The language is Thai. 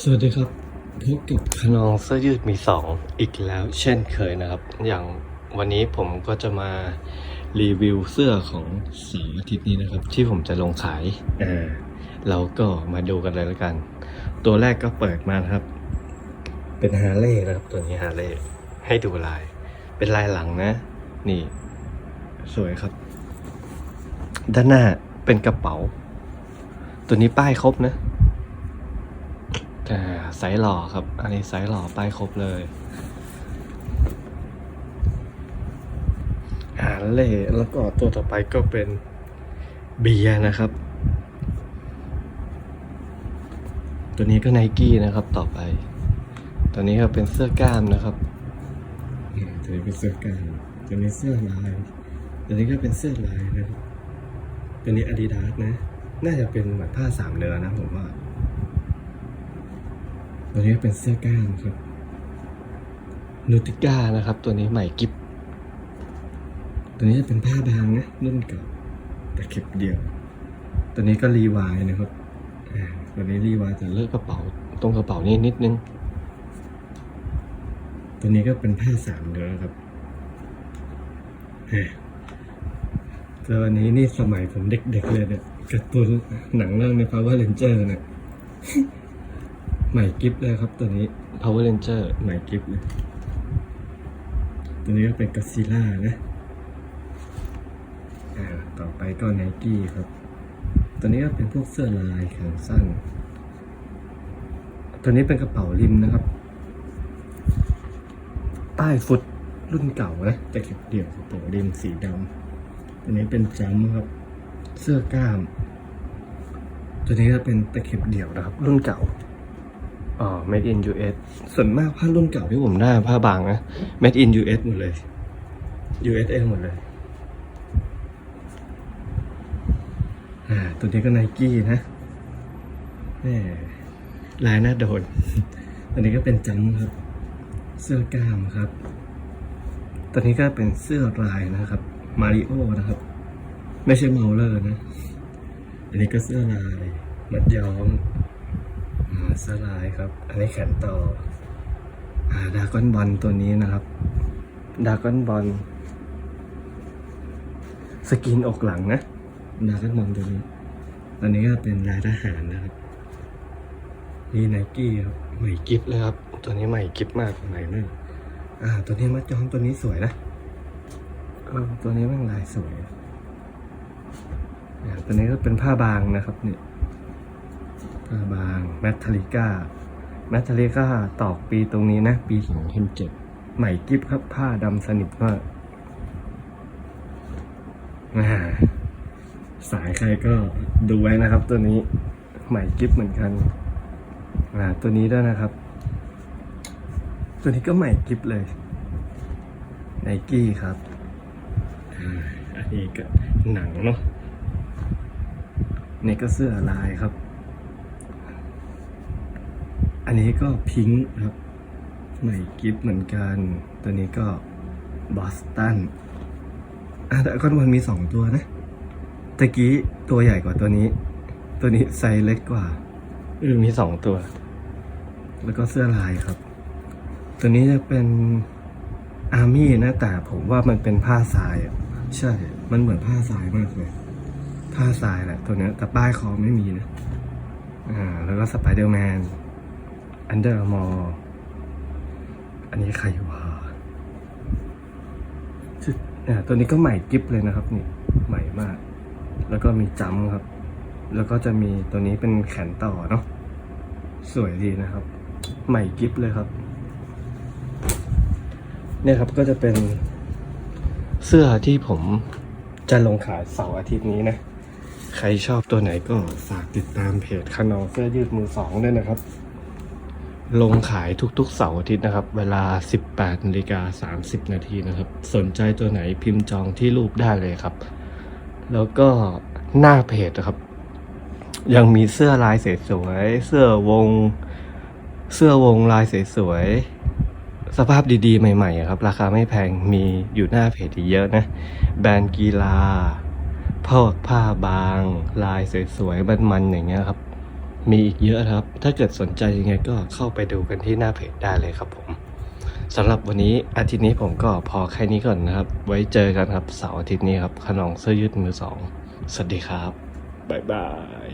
สวัสดีครับพบกับขนองเสื้อยืดมีสองอีกแล้ว เช่นเคยนะครับ อย่างวันนี้ผมก็จะมารีวิวเสื้อของเสาร์อาทิตย์นี้นะครับ ที่ผมจะลงขายอ่าเราก็มาดูกันเลยแล้วกัน ตัวแรกก็เปิดมานะครับ เป็นฮาร์เลย์นะครับ ตัวนี้ฮาร์เลย์ให้ดูลาย เป็นลายหลังนะ นี่ สวยครับ ด้านหน้าเป็นกระเป๋า ตัวนี้ป้ายครบนะ อ่ไซส์หล่อครับ อันนี้ไซส์หล่อป้ายครบเลยอาเล่แล้วก็ตัวต่อไปก็เป็นเบียนะครับ ตัวนี้ก็ไนกี้นะครับ ต่อไป ตัวนี้ก็เป็นเสื้อกล้ามนะครับตัวนี้เป็นเสื้อกล้ามตัวนี้เสื้อลายตัวนี้ก็เป็นเสื้อลายนะครับ ตัวนี้อาดิดาสนะ น่าจะเป็นเหมือนผ้าสามเดือนนะผมว่า ตัวนี้เป็นเสื้อกล้ามครับนูติก้านะครับ ตัวนี้ใหม่กิฟตัวนี้จะเป็นผ้าบางนะรุ่นเก่าแต่เข็บเดียว ตัวนี้ก็รีวายนะครับอ่าตัวนี้รีวายแต่เลิกกระเป๋า ตรงกระเป๋านี่นิดนึง ตัวนี้ก็เป็นผ้าสามเดือนครับอ่าตัวนี้นี่สมัยผมเด็กๆเลยเนี่ยการ์ตูนหนังเรื่องใน Power Ranger เนี่ย ใหม่กิฟเลยครับตัวนี้ Power Ranger ใหม่กิฟเลย ตัวนี้ก็เป็นกัซิล่านะอ่าต่อไปก็ไนกี้ครับ ตัวนี้ก็เป็นพวกเสื้อลายแขนสั้น ตัวนี้เป็นกระเป๋าริมนะครับป้ายฟุตรุ่นเก่านะแต่เก็บเดี่ยวกระเป๋าริมสีดำตัวนี้เป็นจัมป์ครับ เสื้อกล้าม ตัวนี้จะเป็นตะเข็บเดี่ยวนะครับ รุ่นเก่า อ๋อ made in US ส่วนมากผ้ารุ่นเก่าที่ผมได้ผ้าบางนะ made in US หมดเลย USA หมดเลย อ่า ตัวนี้ก็ไนกี้นะแหมลายหน้าโดนตัวนี้ก็เป็นจัมครับ เสื้อกล้ามครับ ตัวนี้ก็เป็นเสื้อลายนะครับ มาริโอนะครับ ไม่ใช่เมาเลอร์นะ อันนี้ก็เสื้อลาย มัดย้อม สลายครับ อันนี้แขนต่ออ่าดากอนบอลตัวนี้นะครับ ดากอนบอลสกินอกหลังนะดากอนบอลตัวนี้ตัวนี้ก็เป็นลายทหารนะครับนี่ไนกี้ครับใหม่กิฟเลยครับ ตัวนี้ใหม่กิฟมากใหม่มากอ่า ตัวนี้มัดย้อมตัวนี้สวยนะตัวนี้มันลายสวยอ่าตัวนี้ก็เป็นผ้าบางนะครับเนี่ย ผ้าบางแมททาลิก้าแมททาลิก้าตอกปีตรงนี้นะ ปีสองพันเจ็ดใหม่กิฟครับผ้าดำสนิทมากอ่าสายใครก็ดูไว้นะครับ ตัวนี้ใหม่กิฟเหมือนกันตัวนี้ด้วยนะครับ ตัวนี้ก็ใหม่กิฟเลยไนกี้ครับอันนี้ก็หนังเนาะนี่ก็เสื้อลายครับ อันนี้ก็พิงค์ครับใหม่กิฟเหมือนกัน ตัวนี้ก็บอสตันอะแต่ก็มันมีสองตัวนะตะกี้ตัวใหญ่กว่าตัวนี้ ตัวนี้ไซส์เล็กกว่าเออมีสองตัว แล้วก็เสื้อลายครับ ตัวนี้จะเป็นอาร์มี่นะแต่ผมว่ามันเป็นผ้าทรายอะใช่ มันเหมือนผ้าทรายมากเลย ผ้าทรายแหละตัวเนี้ยแต่ป้ายคอไม่มีนะ อ่า แล้วก็สไปเดอร์แมน อันเดอร์มออันนี้ใครวะเนี่ยตัวนี้ก็ใหม่กิฟเลยนะครับ นี่ใหม่มาก แล้วก็มีจัมครับ แล้วก็จะมีตัวนี้เป็นแขนต่อเนาะสวยดีนะครับ ใหม่กิฟเลยครับ เนี่ยครับก็จะเป็นเสื้อที่ผมจะลงขายเสาร์อาทิตย์นี้นะ ใครชอบตัวไหนก็ฝากติดตามเพจขนองเสื้อยืดมือสองด้วยนะครับ ลงขายทุกๆเสาร์อาทิตย์นะครับ เวลา 18นาฬิกา30 นาทีนะครับ สนใจตัวไหนพิมพ์จองที่รูปได้เลยครับ แล้วก็หน้าเพจนะครับ ยังมีเสื้อลายสวยๆเสื้อวง เสื้อวงลายสวยๆสภาพดีๆ ใหม่ๆอะครับ ราคาไม่แพงมีอยู่หน้าเพจอีกเยอะนะ แบรนด์กีฬาพวกผ้าบาง ลายสวยๆมันๆอย่างเงี้ยครับ มีอีกเยอะครับ ถ้าเกิดสนใจยังไงก็เข้าไปดูกันที่หน้าเพจได้เลยครับผมสำหรับวันนี้อาทิตย์นี้ผมก็พอแค่นี้ก่อนนะครับ ไว้เจอกันครับเสาร์อาทิตย์นี้ครับขนองเสื้อยืดมือสองสวัสดีครับบ๊ายบาย